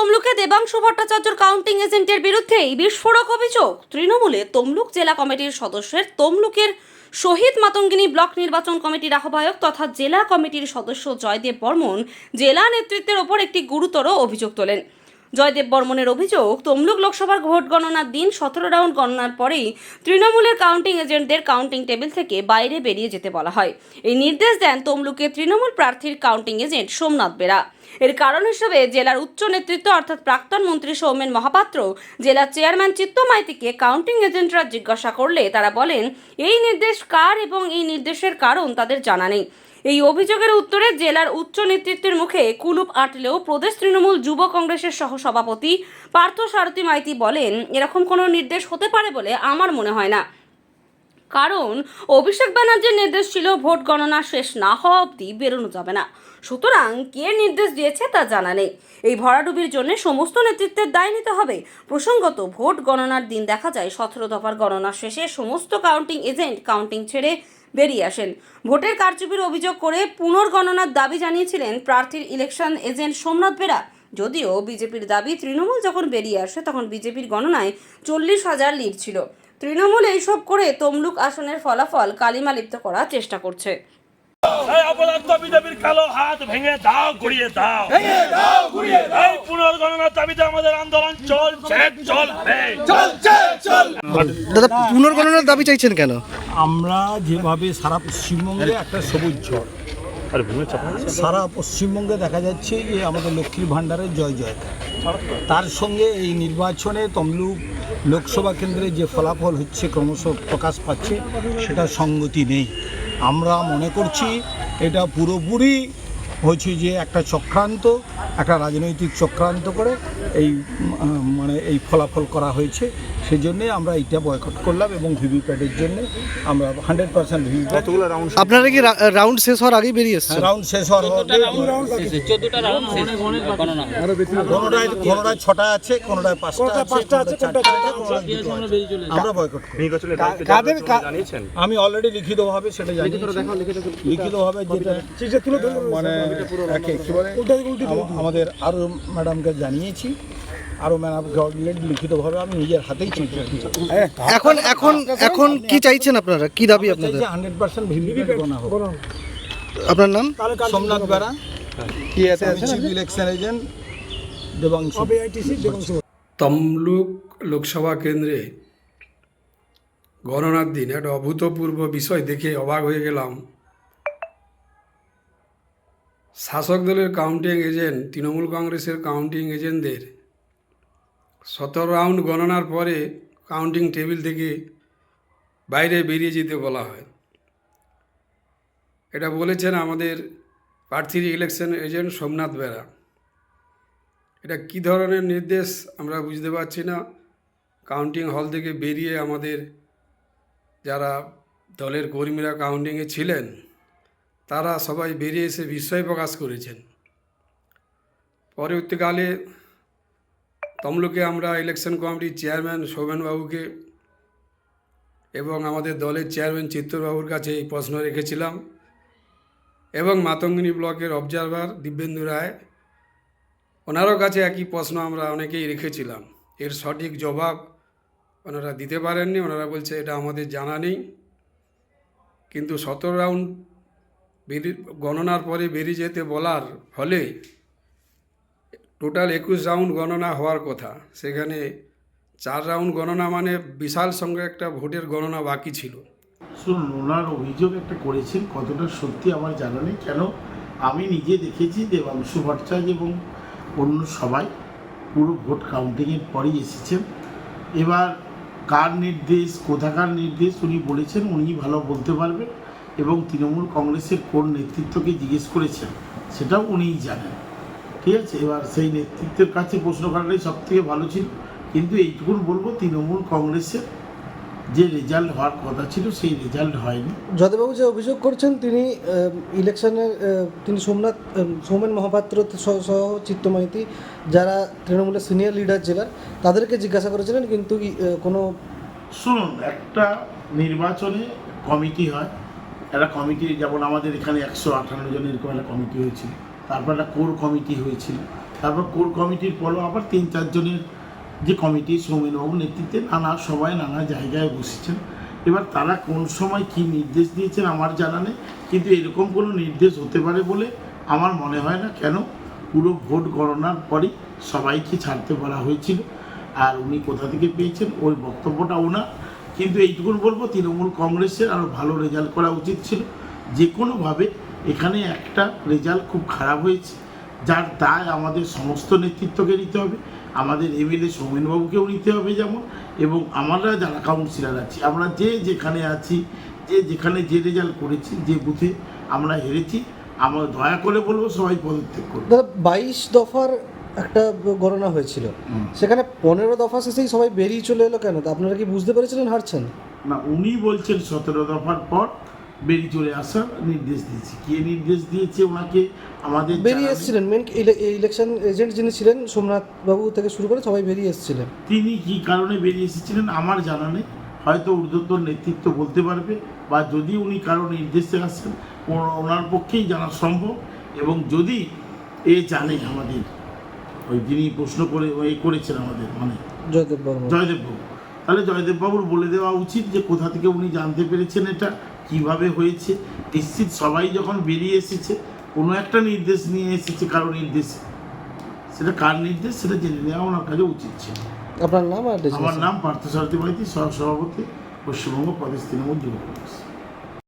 তমলুকে Debangshu ভট্টাচার্যর counting এজেন্টের বিরুদ্ধেই বিস্ফোরক অভিযোগ। তৃণমূলে তমলুক জেলা কমিটির সদস্যের তমলুকের শহীদ মাতঙ্গিনী ব্লক নির্বাচন কমিটির আহ্বায়ক তথা জেলা কমিটির সদস্য জয়দেব বর্মন জেলা নেতৃত্বের ওপর একটি গুরুতর অভিযোগ তোলেন। জয়দেব বর্মনের অভিযোগ, তমলুক লোকসভার ভোট গণনার দিন সতেরো রাউন্ড গণনার পরেই তৃণমূলের কাউন্টিং এজেন্টদের কাউন্টিং টেবিল থেকে বাইরে বেরিয়ে যেতে বলা হয়। এই নির্দেশ দেন তমলুকের তৃণমূল প্রার্থীর কাউন্টিং এজেন্ট সোমনাথ বেরা। এর কারণ হিসেবে জেলার উচ্চ নেতৃত্ব অর্থাৎ প্রাক্তন মন্ত্রী সৌমেন মহাপাত্র জেলার চেয়ারম্যান চিত্ত মাইতিকে কাউন্টিং এজেন্টরা জিজ্ঞাসা করলে তারা বলেন, এই নির্দেশ কার এবং এই নির্দেশের কারণ তাদের জানা নেই। এই অভিযোগের উত্তরে জেলার উচ্চ নেতৃত্বের মুখে কুলুপ আটলেও প্রদেশ তৃণমূল যুব কংগ্রেসের সহসভাপতি পার্থ সারথী মাইতি বলেন, এরকম কোনো নির্দেশ হতে পারে বলে আমার মনে হয় না। কারণ অভিষেক ব্যানার্জির নির্দেশ ছিল ভোট গণনা শেষ না হওয়া অবধি বেরোনো যাবে না। সুতরাং কে নির্দেশ দিয়েছে তা জানা নেই। এই ভরাডুবির জন্য সমস্ত নেতৃত্বের দায় নিতে হবে। প্রসঙ্গত, ভোট গণনার দিন দেখা যায় সতেরো দফার গণনা শেষে সমস্ত কাউন্টিং এজেন্ট কাউন্টিং ছেড়ে বেরিয়ে আসেন। ভোটের কারচুপির অভিযোগ করে পুনর্গণনার দাবি জানিয়েছিলেন প্রার্থীর ইলেকশন এজেন্ট সোমনাথ বেরা। যদিও বিজেপির দাবি, তৃণমূল যখন বেরিয়ে আসে তখন বিজেপির গণনায় চল্লিশ হাজার লিড ছিল। তৃণমূল এইসব করে তমলুক আসনের ফলাফল কালিমা লিপ্ত করার চেষ্টা করছে। এই অপদার্থ বিজেপির কালো হাত ভেঙে দাও ঘুরিয়ে দাও। ভেঙে দাও ঘুরিয়ে দাও। এই পুনর্গণনার দাবিতে আমাদের আন্দোলন চলছে চলবে। দাদা পুনর্গণনার দাবি চাইছেন কেন? আমরা যেভাবে সারা পশ্চিমবঙ্গে একটা সবুজ ঝড় সারা পশ্চিমবঙ্গে দেখা যাচ্ছে যে আমাদের লক্ষ্মীর ভাণ্ডারের জয় জয়। তার সঙ্গে এই নির্বাচনে তমলুক লোকসভা কেন্দ্রে যে ফলাফল হচ্ছে ক্রমশ প্রকাশ পাচ্ছে সেটা সঙ্গতি নেই। আমরা মনে করছি এটা পুরোপুরি হচ্ছে যে একটা চক্রান্ত একটা রাজনৈতিক চক্রান্ত করে এই মানে এই ফলাফল করা হয়েছে সেই জন্যে আমরা এইটা বয়কট করলাম এবং ভিভিপ্যাটের জন্য আমরা হান্ড্রেড পার্সেন্ট ভিভিপ্যাট আপনারা কি রাউন্ড শেষ হওয়ার আগেই বেরিয়ে এসছেন? রাউন্ড শেষ হওয়ার কোনোটায় কোনোটায় ছটা আছে কোনোটায় পাঁচটা পাঁচটা আছে। আমরা বয়কট করি। কাদের আমি অলরেডি লিখিতভাবে সেটা জানি লিখিতভাবে যেটা মানে আমাদের আরও ম্যাডামকে জানিয়েছি আরও ম্যাডামকে অলরেডি লিখিতভাবে আমি নিজের হাতেই চিঠি এখন এখন এখন কি চাইছেন আপনারা? কি দাবি আপনাদের? হান্ড্রেড পার্সেন্ট ভিভিপ্যাট গোনা হোক। আপনার নাম? সোমনাথ বেরা। কি আছে ইলেকশন এজেন্ট দেবাংশু। তমলুক লোকসভা কেন্দ্রে গণনার দিন একটা অভূতপূর্ব বিষয় দেখে অবাক হয়ে গেলাম। শাসক দলের কাউন্টিং এজেন্ট তৃণমূল কংগ্রেসের কাউন্টিং এজেন্টদের সতেরো রাউন্ড গণনার পরে কাউন্টিং টেবিল থেকে বাইরে বেরিয়ে যেতে বলা হয়। এটা বলেছেন আমাদের প্রার্থীর ইলেকশন এজেন্ট সোমনাথ বেরা। এটা কি ধরনের নির্দেশ আমরা বুঝতে পারছি না। কাউন্টিং হল থেকে বেরিয়ে আমাদের যারা দলের কর্মীরা কাউন্টিংয়ে ছিলেন, তারা সবাই বেরিয়ে এসে বিস্ময় প্রকাশ করেছেন। পরবর্তীকালে তমলুকে আমরা ইলেকশন কমিটির চেয়ারম্যান শোভনবাবুকে এবং আমাদের দলের চেয়ারম্যান চিত্তরবাবুর কাছে এই প্রশ্ন রেখেছিলাম। এবং মাতঙ্গিনী ব্লকের অবজারভার দিব্যেন্দু রায়, ওনারও কাছে একই প্রশ্ন আমরা অনেকেই রেখেছিলাম। এর সঠিক জবাব ওনারা দিতে পারেননি, ওনারা বলছে এটা আমাদের জানা নেই। কিন্তু সতেরো রাউন্ড গণনার পরে বেরিয়ে যেতে বলার ফলে টোটাল একুশ রাউন্ড গণনা হওয়ার কথা। সেখানে চার রাউন্ড গণনা মানে বিশাল সঙ্গে একটা ভোটের গণনা বাকি ছিল। শুনুন, ওনার অভিযোগ একটা করেছেন, কতটা সত্যি আমার জানা নেই। কেন? আমি নিজে দেখেছি দেবাংশু ভট্টাচার্য এবং অন্য সবাই পুরো ভোট কাউন্টিংয়ের পরেই এসেছেন। এবার কার নির্দেশ, কোথাকার নির্দেশ উনি বলেছেন, উনি ভালো বলতে পারবেন এবং তৃণমূল কংগ্রেসের কোন নেতৃত্বকে জিজ্ঞেস করেছেন, সেটাও উনিই জানেন। ঠিক আছে এবার সেই নেতৃত্বের কাছে প্রশ্ন করাটাই সব থেকে ভালো ছিল। কিন্তু এইটুকুন বলব তৃণমূল কংগ্রেসের যে রেজাল্ট হওয়ার কথা ছিল সেই রেজাল্ট হয়নি। যদেবাবু যে অভিযোগ করছেন তিনি ইলেকশনে তিনি সোমনাথ সৌমেন মহাপাত্র সহ সহ চিত্তমাইতি যারা তৃণমূলের সিনিয়র লিডার জেলার তাদেরকে জিজ্ঞাসা করেছিলেন কিন্তু কোনো শুনুন একটা নির্বাচনে কমিটি হয়। একটা কমিটি যেমন আমাদের এখানে একশো আঠান্ন জনের এরকম একটা কমিটি হয়েছিল। তারপর একটা কোর কমিটি হয়েছিল। তারপর কোর কমিটির পরও আবার তিন চারজনের যে কমিটি সৌমেনবাবু নেতৃত্বে নানা সবাই নানা জায়গায় বসেছেন। এবার তারা কোন সময় কি নির্দেশ দিয়েছেন আমার জানা নেই, কিন্তু এরকম কোনো নির্দেশ হতে পারে বলে আমার মনে হয় না। কেন? পুরো ভোট গণনার পরই সবাইকে ছাড়তে বলা হয়েছিল। আর উনি কোথা থেকে পেয়েছেন ওই বক্তব্যটা ওনার কিন্তু এইটুকুন বলব, তৃণমূল কংগ্রেসের আরও ভালো রেজাল্ট করা উচিত ছিল। যে কোনোভাবে এখানে একটা রেজাল্ট খুব খারাপ হয়েছে যার দায় আমাদের সমস্ত নেতৃত্বকে নিতে হবে। আমাদের এমএলএ সৌমেনবাবুকেও নিতে হবে যেমন এবং আমরা যারা কাউন্সিলর আছি আমরা যে যেখানে আছি যে যেখানে যে রেজাল্ট করেছি যে বুথে আমরা হেরেছি আমরা দয়া করে বলব সবাই পদত্যাগ করব বাইশ দফার একটা গণনা হয়েছিল। সেখানে পনেরো দফা শেষেই সবাই বেরিয়ে চলে এলো কেন? তা আপনারা কি বুঝতে পেরেছিলেন হারছেন? না উনি বলছেন সতেরো দফার পর বেরিয়ে চলে আসার নির্দেশ দিয়েছে। কে নির্দেশ দিয়েছে ওনাকে? আমাদের বেরিয়ে এসেছিলেন মেন ইলেকশন এজেন্ট যিনি ছিলেন সোমনাথ বাবু থেকে শুরু করে সবাই বেরিয়ে এসেছিলেন। তিনি কি কারণে বেরিয়ে এসেছিলেন আমার জানা নেই। হয়তো ঊর্ধ্বতন নেতৃত্ব বলতে পারবে বা যদি উনি কারও নির্দেশে আসেন ও- ওনার পক্ষেই জানা সম্ভব এবং যদি এ জানে আমাদের ওই যিনি প্রশ্ন করে এ করেছেন আমাদের মানে জয়দেব জয়দেববাবু তাহলে জয়দেববাবুর বলে দেওয়া উচিত যে কোথা থেকে উনি জানতে পেরেছেন এটা। কীভাবে হয়েছে নিশ্চিত সবাই যখন বেরিয়ে এসেছে কোনো একটা নির্দেশ নিয়ে এসেছে কারও নির্দেশ। সেটা কার নির্দেশ সেটা জেনে নেওয়া ওনার কাছে উচিত ছিল। আপনার নাম আমার নাম পার্থসারথী মাইতি সহ সভাপতি পশ্চিমবঙ্গ প্রদেশ তৃণমূল যুব কংগ্রেস।